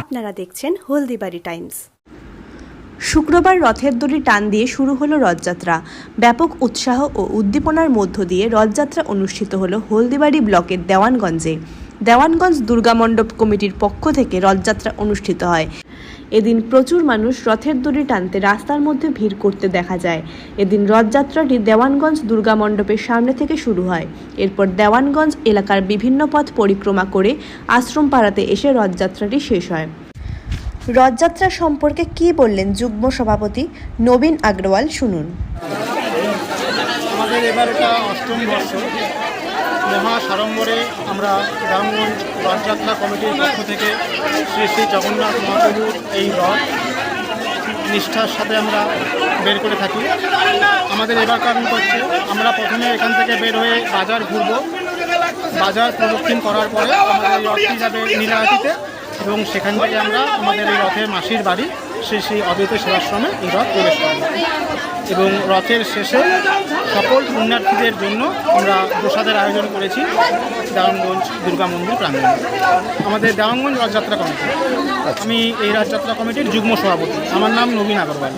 আপনারা দেখছেন হলদিবাড়ি টাইমস। শুক্রবার রথের দড়ি টান দিয়ে শুরু হলো রথযাত্রা। ব্যাপক উৎসাহ ও উদ্দীপনার মধ্য দিয়ে রথযাত্রা অনুষ্ঠিত হলো হলদিবাড়ি ব্লকের দেওয়ানগঞ্জে। দেওয়ানগঞ্জ দুর্গা মণ্ডপ কমিটির পক্ষ থেকে রথযাত্রা অনুষ্ঠিত হয়। এদিন প্রচুর মানুষ রথের দড়ি টানতে রাস্তার মধ্যে ভিড় করতে দেখা যায়। এদিন রথযাত্রাটি দেওয়ানগঞ্জ দুর্গা মণ্ডপের সামনে থেকে শুরু হয়। এরপর দেওয়ানগঞ্জ এলাকার বিভিন্ন পথ পরিক্রমা করে আশ্রম পাড়াতে এসে রথযাত্রাটি শেষ হয়। রথযাত্রা সম্পর্কে কি বললেন যুগ্ম সভাপতি নবীন আগরওয়াল শুনুন। আমাদের এবার এটা অষ্টম বর্ষ। মহা সাড়ম্বরে আমরা রামগঞ্জ রথযাত্রা কমিটির পক্ষ থেকে শ্রী শ্রী জগন্নাথ মহাপ্রভুর এই রথ নিষ্ঠার সাথে আমরা বের করে থাকি। আমাদের এবার কারণ করছে আমরা প্রথমে এখান থেকে বের হয়ে বাজার ঘুরব। বাজার প্রদক্ষিণ করার পরে আমাদের এই রথটি যাবে নীলাহাটিতে এবং সেখান থেকে আমরা আমাদের এই রথের মাসির বাড়ি শ্রী সেই অদ্বৈত সেবাশ্রমে এই রথ প্রবেশ করে এবং রথের শেষে সকল পুণ্যার্থীদের জন্য আমরা প্রসাদের আয়োজন করেছি দেওয়ানগঞ্জ দুর্গা মন্দির প্রাঙ্গণে। আমাদের দেওয়ানগঞ্জ রথযাত্রা কমিটি। আমি এই রথযাত্রা কমিটির যুগ্ম সভাপতি। আমার নাম নবীন আগরওয়াল।